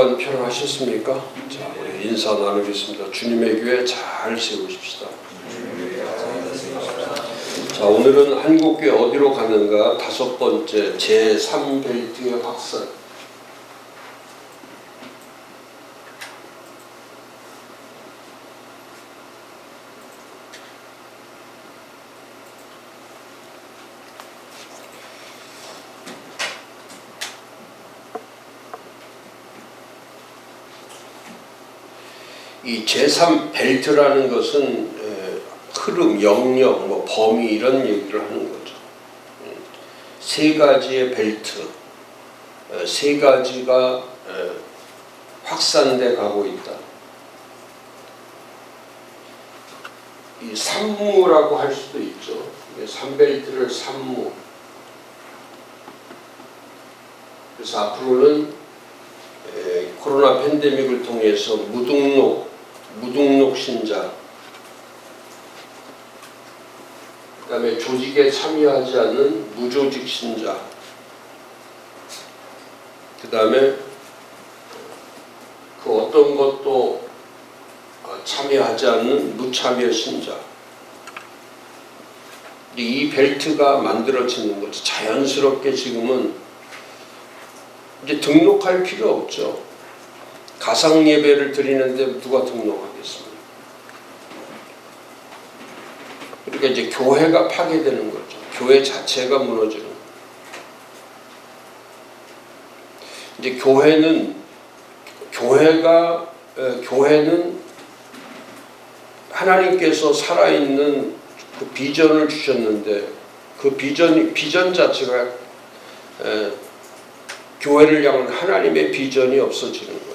한 주간 편안하셨습니까? 자, 우리 인사 나누겠습니다. 주님의 교회 잘 세우십시다. 자, 오늘은 한국교회 어디로 가는가? 다섯 번째 제3벨트의 확산. 이 제3 벨트라는 것은 에, 흐름, 영역, 뭐 범위 이런 얘기를 하는 거죠. 음, 세 가지의 벨트, 에, 세 가지가 에, 확산돼 가고 있다. 이 산무라고 할 수도 있죠. 산벨트를 산무. 그래서 앞으로는 에, 코로나 팬데믹을 통해서 무등록 무등록 신자, 그 다음에 조직에 참여하지 않는 무조직 신자, 그 다음에 그 어떤 것도 어, 참여하지 않는 무참여 신자. 이 벨트가 만들어지는 거죠. 자연스럽게 지금은 이제 등록할 필요 없죠. 가상 예배를 드리는데 누가 등록하겠습니까? 그러니까 이제 교회가 파괴되는 거죠. 교회 자체가 무너지는. 이제 교회는 교회가 에, 교회는 하나님께서 살아있는 그 비전을 주셨는데 그 비전 비전 자체가 에, 교회를 향한 하나님의 비전이 없어지는 거죠.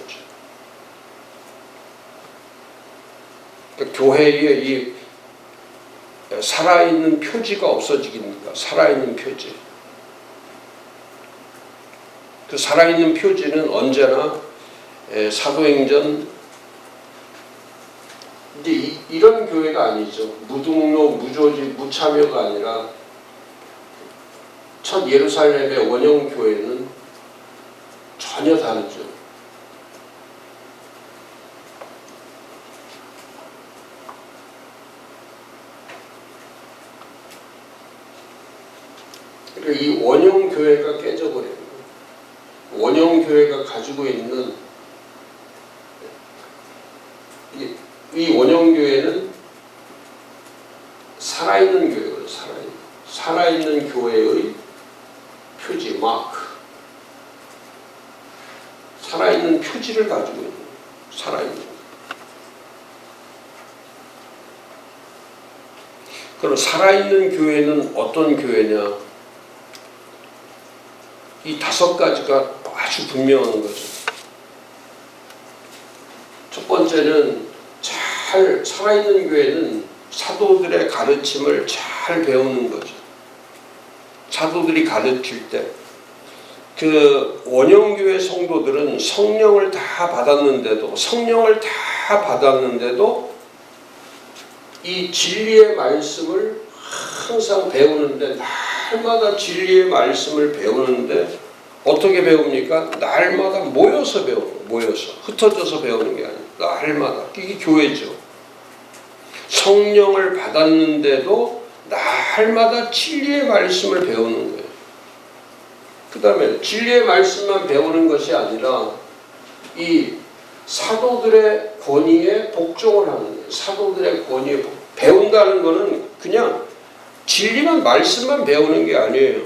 그러니까 교회의 이 살아있는 표지가 없어지니까 살아있는 표지. 그 살아있는 표지는 언제나 에, 사도행전 이제 이, 이런 교회가 아니죠. 무등록, 무조직, 무참여가 아니라 첫 예루살렘의 원형 교회는 전혀 다르죠. 그러니까 이 원형 교회가 깨져버리는 거예요. 원형 교회가 가지고 있는 이, 이 원형 교회는 살아있는 교회예요. 살아있는 살아있는 교회의 표지 마크. 살아있는 표지를 가지고 있는. 살아있는. 그럼 살아있는 교회는 어떤 교회냐? 이 다섯 가지가 아주 분명한 거죠. 첫 번째는 잘 살아있는 교회는 사도들의 가르침을 잘 배우는 거죠. 사도들이 가르칠 때, 그 원형교회 성도들은 성령을 다 받았는데도, 성령을 다 받았는데도 이 진리의 말씀을 항상 배우는데 날마다 진리의 말씀을 배우는데 어떻게 배웁니까? 날마다 모여서 배우는 모여서 흩어져서 배우는 게 아니라 날마다 이게 교회죠. 성령을 받았는데도 날마다 진리의 말씀을 배우는 거예요. 그 다음에 진리의 말씀만 배우는 것이 아니라 이 사도들의 권위에 복종을 하는 거예요. 사도들의 권위에 복... 배운다는 것은 그냥 진리만 말씀만 배우는 게 아니에요.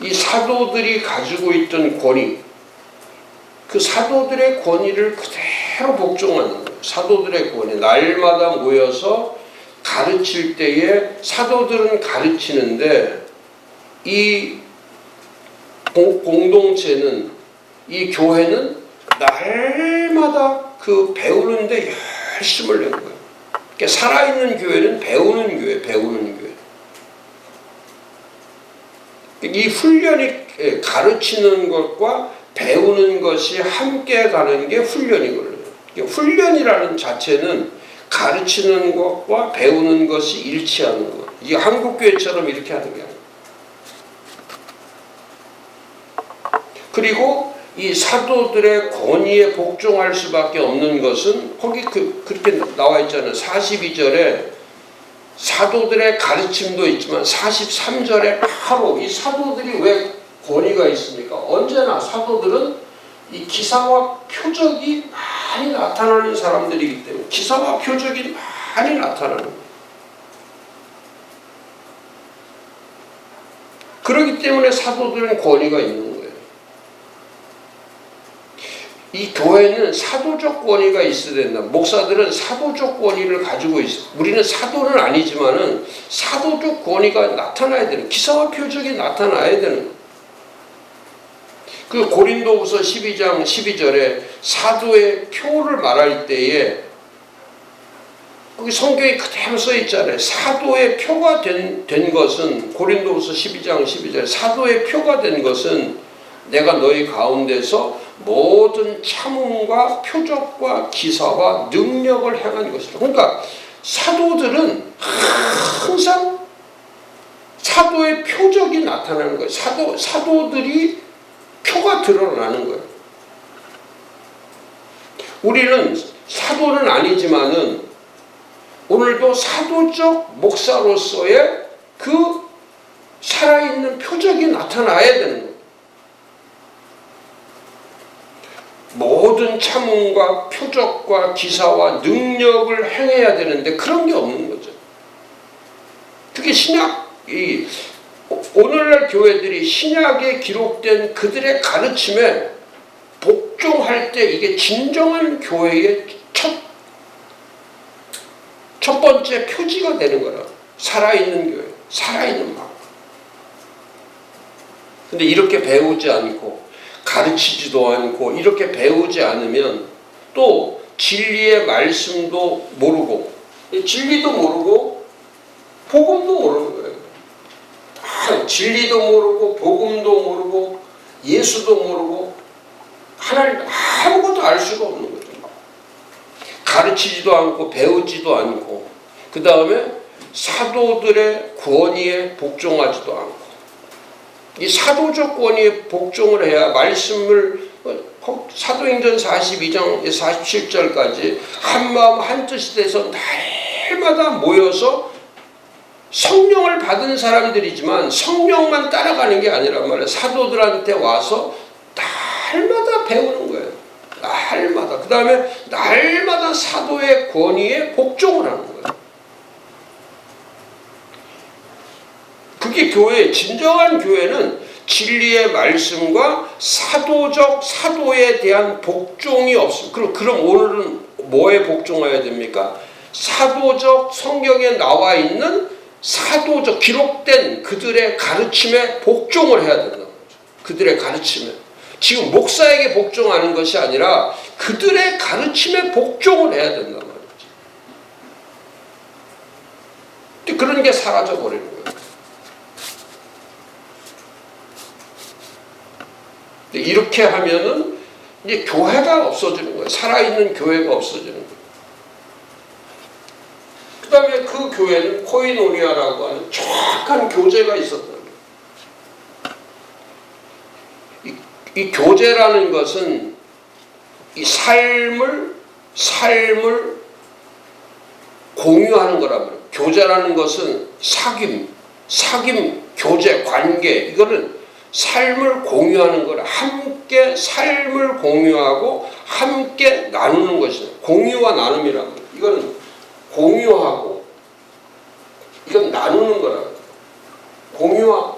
이 사도들이 가지고 있던 권위, 그 사도들의 권위를 그대로 복종하는 거예요. 사도들의 권위, 날마다 모여서 가르칠 때에 사도들은 가르치는데 이 공동체는 이 교회는 날마다 그 배우는데 열심을 낸 거예요. 그러니까 살아있는 교회는 배우는 교회, 배우는 교회. 이 훈련이 가르치는 것과 배우는 것이 함께 가는 게 훈련이거든요. 훈련이라는 자체는 가르치는 것과 배우는 것이 일치하는 것. 이 한국 교회처럼 이렇게 하는 게 아니에요. 그리고 이 사도들의 권위에 복종할 수밖에 없는 것은 거기 그, 그렇게 나와 있잖아요. 42절에 사도들의 가르침도 있지만 43절에 바로 이 사도들이 왜 권위가 있습니까? 언제나 사도들은 이 기사와 표적이 많이 나타나는 사람들이기 때문에 기사와 표적이 많이 나타나는 거예요. 그렇기 때문에 사도들은 권위가 있는 거예요. 이 교회는 사도적 권위가 있어야 된다. 목사들은 사도적 권위를 가지고 있어. 우리는 사도는 아니지만은 사도적 권위가 나타나야 되는 기사와 표적이 나타나야 되는. 그 고린도후서 12장 12절에 사도의 표를 말할 때에 거기 성경에 그대로 써 있잖아요. 사도의 표가 된, 된 것은 고린도후서 12장 12절 사도의 표가 된 것은 내가 너희 가운데서 모든 참음과 표적과 기사와 능력을 행한 것이다. 그러니까 사도들은 항상 사도의 표적이 나타나는 거예요. 사도 사도들이 표가 드러나는 거예요. 우리는 사도는 아니지만은 오늘도 사도적 목사로서의 그 살아있는 표적이 나타나야 되는 거예요. 모든 참음과 표적과 기사와 능력을 행해야 되는데 그런 게 없는 거죠. 특히 신약 이 오늘날 교회들이 신약에 기록된 그들의 가르침에 복종할 때 이게 진정한 교회의 첫, 첫 번째 표지가 되는 거라. 살아있는 교회, 살아있는 마음. 근데 이렇게 배우지 않고 가르치지도 않고 이렇게 배우지 않으면 또 진리의 말씀도 모르고 진리도 모르고 복음도 모르는 거예요. 아, 진리도 모르고 복음도 모르고 예수도 모르고 하나님 아무것도 알 수가 없는 거죠. 가르치지도 않고 배우지도 않고 그 다음에 사도들의 권위에 복종하지도 않고 이 사도적 권위에 복종을 해야 말씀을 어, 사도행전 42장 47절까지 한마음 한뜻이 돼서 날마다 모여서 성령을 받은 사람들이지만 성령만 따라가는 게 아니란 말이에요. 사도들한테 와서 날마다 배우는 거예요. 날마다. 그 다음에 날마다 사도의 권위에 복종을 하는 거예요. 그게 교회, 진정한 교회는 진리의 말씀과 사도적 사도에 대한 복종이 없습니다. 그럼, 그럼 오늘은 뭐에 복종해야 됩니까? 사도적 성경에 나와 있는 사도적 기록된 그들의 가르침에 복종을 해야 된다는 거죠. 그들의 가르침에. 지금 목사에게 복종하는 것이 아니라 그들의 가르침에 복종을 해야 말이죠. 근데 그런 게 사라져 버리는 거예요. 이렇게 하면은 이제 교회가 없어지는 거예요. 살아있는 교회가 없어지는 거예요. 그 다음에 그 교회는 코이노리아라고 하는 정확한 교제가 있었던 거예요. 이, 이 교제라는 것은 이 삶을, 삶을 공유하는 거란 말이에요. 교제라는 것은 사귐, 사귐, 교제, 관계, 이거는 삶을 공유하는 거라 함께 삶을 공유하고 함께 나누는 것이죠. 공유와 말이에요. 이거는 공유하고 이건 나누는 거라. 공유와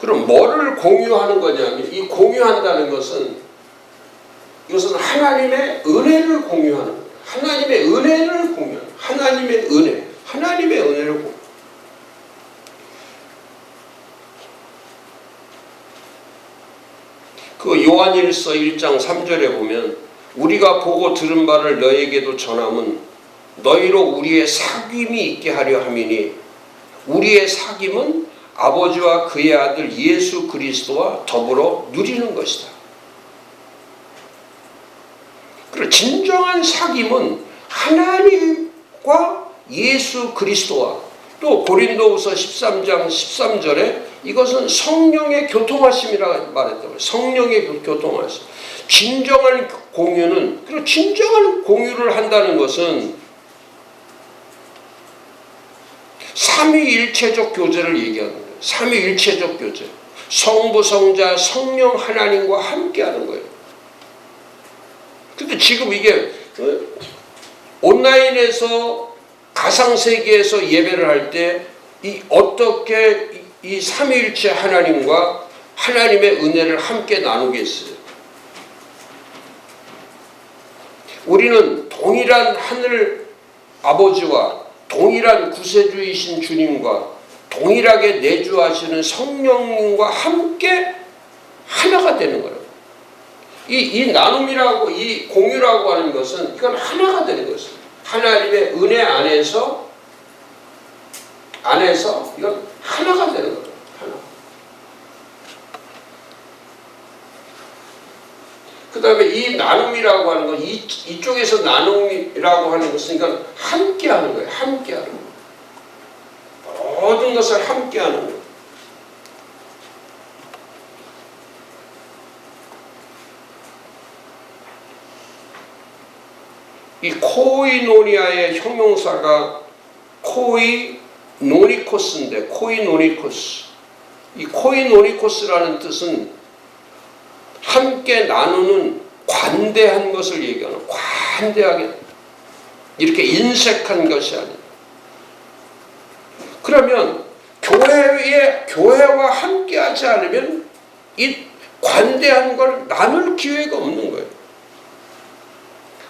그럼 뭐를 공유하는 거냐면 이 공유한다는 것은 이것은 하나님의 은혜를 공유하는 거예요. 하나님의 은혜를 공유하는 하나님의 은혜, 하나님의 은혜를 공유. 그 요한일서 1장 3절에 보면 우리가 보고 들은 바를 너에게도 전함은 너희로 우리의 사귐이 있게 하려 함이니 우리의 사귐은 아버지와 그의 아들 예수 그리스도와 더불어 누리는 것이다. 그리고 진정한 사귐은 하나님과 예수 그리스도와 또 고린도후서 13장 13절에 이것은 성령의 교통하심이라 말했다고 성령의 교- 교통하심. 진정한 공유는 그리고 진정한 공유를 한다는 것은 삼위일체적 교제를 얘기하는 거예요. 삼위일체적 교제. 성부, 성자, 성령 하나님과 함께하는 거예요. 근데 지금 이게 어? 온라인에서 가상 세계에서 예배를 할 때 이 어떻게 이- 이 삼위일체 하나님과 하나님의 은혜를 함께 나누겠어요. 우리는 동일한 하늘 아버지와 동일한 구세주이신 주님과 동일하게 내주하시는 성령님과 함께 하나가 되는 거예요. 이, 이 나눔이라고 이 공유라고 하는 것은 이건 하나가 되는 것입니다. 하나님의 은혜 안에서 안에서 이건 하나가 되는 거예요. 하나. 그 다음에 이 나눔이라고 하는 건 이, 이쪽에서 나눔이라고 하는 것은 이건 함께 하는 거예요. 함께 하는 거예요. 모든 것을 함께 하는 거예요. 이 코이노니아의 형용사가 코이노니코스인데 코이노니코스 이 코이노니코스라는 뜻은 함께 나누는 관대한 것을 얘기하는 관대하게 이렇게 인색한 것이 아니라 그러면 교회에 교회와 함께하지 않으면 이 관대한 걸 나눌 기회가 없는 거예요.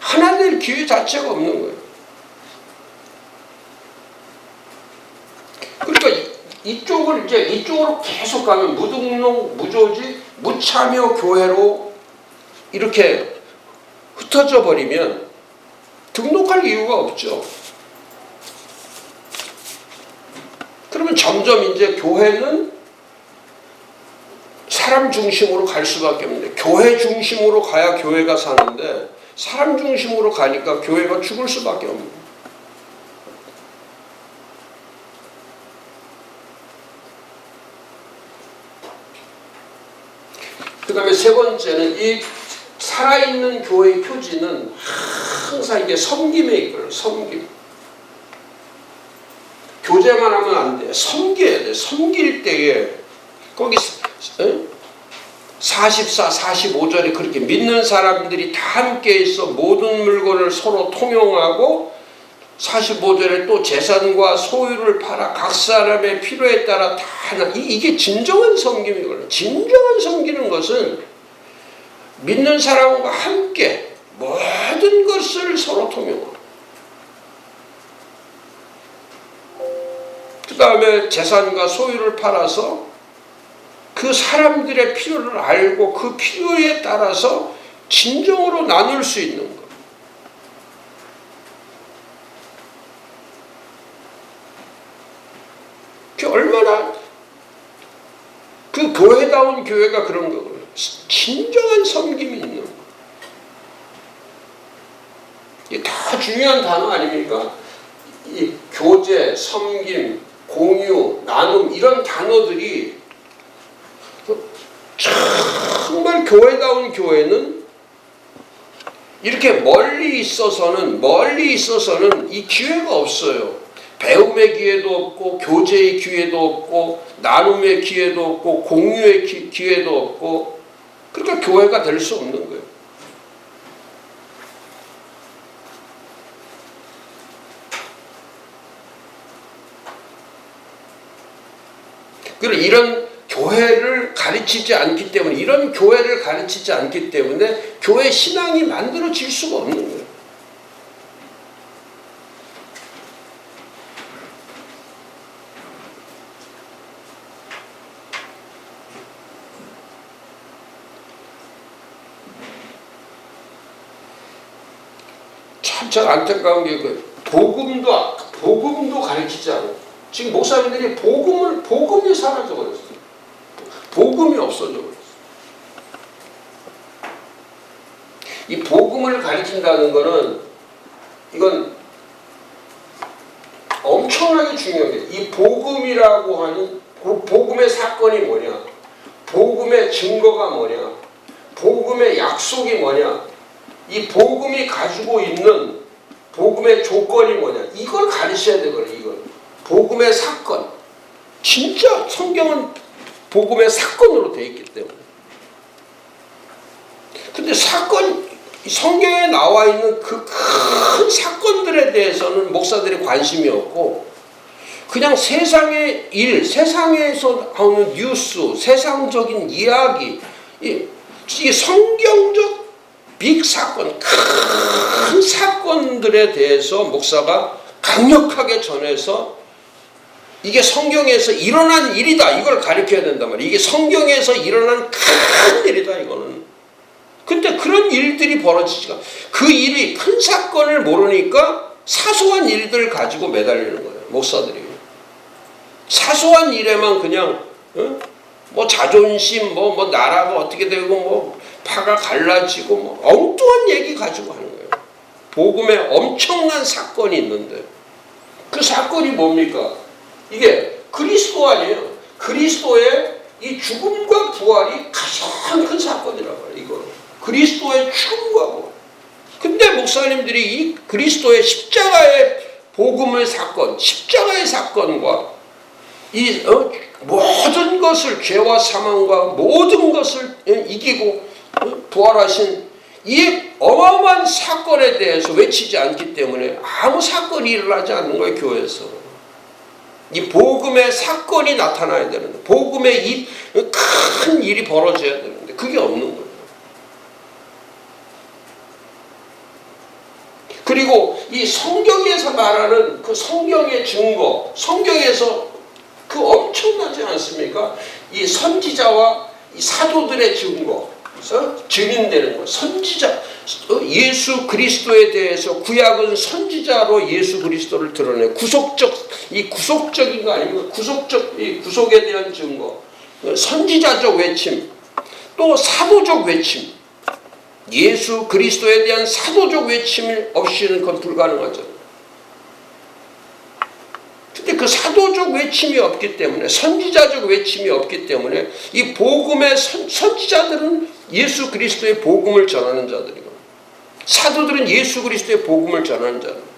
하나 될 기회 자체가 없는 거예요. 그러니까 이- 이쪽을 이제 이쪽으로 계속 가면 무등록, 무조지, 무참여 교회로 이렇게 흩어져 버리면 등록할 이유가 없죠. 그러면 점점 이제 교회는 사람 중심으로 갈 수밖에 없는데 교회 중심으로 가야 교회가 사는데 사람 중심으로 가니까 교회가 죽을 수밖에 없는 거예요. 그 다음에 세 번째는 이 살아있는 교회의 표지는 항상 이게 섬김에 이끌어요. 섬김. 교제만 하면 안 돼. 섬겨야 돼. 섬길 때에 거기 에? 44, 45절에 그렇게 믿는 사람들이 다 함께 있어 모든 물건을 서로 통용하고 45절에 또 재산과 소유를 팔아 각 사람의 필요에 따라 다 하나 이- 이게 진정한 섬김이거든요. 진정한 섬기는 것은 믿는 사람과 함께 모든 것을 서로 통용하고 그 다음에 재산과 소유를 팔아서 그 사람들의 필요를 알고 그 필요에 따라서 진정으로 나눌 수 있는 것. 그 얼마나 그 교회다운 교회가 그런 거거든요. 진정한 섬김이 있는 거. 이게 다 중요한 단어 아닙니까? 이 교제, 섬김, 공유, 나눔 이런 단어들이 정말 교회다운 교회는 이렇게 멀리 있어서는 멀리 있어서는 이 기회가 없어요. 배움의 기회도 없고 교제의 기회도 없고 나눔의 기회도 없고 공유의 기, 기회도 없고 그러니까 교회가 될 수 없는 거예요. 그리고 이런 교회를 가르치지 않기 때문에 이런 교회를 가르치지 않기 때문에 교회 신앙이 만들어질 수가 없는 거예요. 참 안타까운 게 그 복음도 복음도 가르치지 않고 지금 목사님들이 복음을 복음이 사라져 버렸어요. 복음이 없어져 버렸어요. 이 복음을 가르친다는 거는 이건 엄청나게 중요해요. 이 복음이라고 하는 그 복음의 사건이 뭐냐? 복음의 증거가 뭐냐? 복음의 약속이 뭐냐? 이 복음이 가지고 있는 복음의 조건이 뭐냐? 이걸 가르쳐야 되거든요. 이걸 복음의 사건. 진짜 성경은 복음의 사건으로 되어 있기 때문에. 근데 사건 성경에 나와 있는 그 큰 사건들에 대해서는 목사들이 관심이 없고 그냥 세상의 일, 세상에서 나오는 뉴스, 세상적인 이야기, 이, 이 성경적 빅 사건, 큰 사건들에 대해서 목사가 강력하게 전해서 이게 성경에서 일어난 일이다. 이걸 가르쳐야 된단 말이에요. 이게 성경에서 일어난 큰 일이다. 이거는. 근데 그런 일들이 벌어지지가 그 일이 큰 사건을 모르니까 사소한 일들 가지고 매달리는 거예요. 목사들이. 사소한 일에만 그냥 어? 뭐 자존심 뭐뭐 나라가 어떻게 되고 뭐 파가 갈라지고 뭐 엉뚱한 얘기 가지고 하는 거예요. 복음에 엄청난 사건이 있는데 그 사건이 뭡니까? 이게 그리스도 아니에요. 그리스도의 이 죽음과 부활이 가장 큰 사건이라고 해요. 이거 그리스도의 죽음과 부활. 근데 목사님들이 이 그리스도의 십자가의 복음의 사건, 십자가의 사건과 이 어, 모든 것을 죄와 사망과 모든 것을 어, 이기고 어, 부활하신 이 어마어마한 사건에 대해서 외치지 않기 때문에 아무 사건이 일어나지 않는 거예요 교회에서 이 복음의 사건이 나타나야 되는데 복음의 이 큰 일이 벌어져야 되는데 그게 없는 거예요 그리고 이 성경에서 말하는 그 성경의 증거 성경에서 그 엄청나지 않습니까? 이 선지자와 이 사도들의 증거, 어? 증인되는 거. 선지자, 어? 예수 그리스도에 대해서 구약은 선지자로 예수 그리스도를 드러내. 구속적, 이 구속적인 거 아닙니까? 구속적, 이 구속에 대한 증거. 어, 선지자적 외침. 또 사도적 외침. 예수 그리스도에 대한 사도적 외침 없이는 그건 불가능하죠. 근데 그 사도적 외침이 없기 때문에 선지자적 외침이 없기 때문에 이 복음의 선, 선지자들은 예수 그리스도의 복음을 전하는 자들이고 사도들은 예수 그리스도의 복음을 전하는 자들.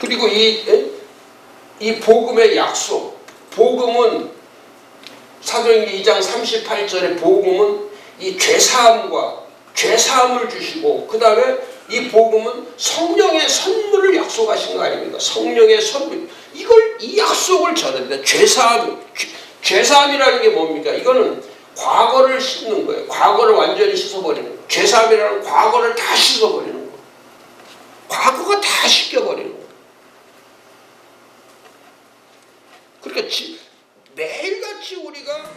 그리고 이, 이 복음의 약속, 복음은 사도행전 2장 38절의 복음은 이 죄사함과 죄사함을 주시고 그 다음에 이 복음은 성령의 선물을 약속하신 거 아닙니까? 성령의 선물 이걸 이 약속을 전합니다. 죄사함 죄사함이라는 게 뭡니까? 이거는 과거를 씻는 거예요. 과거를 완전히 씻어버리는 거예요. 죄사함이라는 과거를 다 씻어버리는 거예요. 과거가 다 씻겨버리는 거예요. 그러니까 지, 매일같이 우리가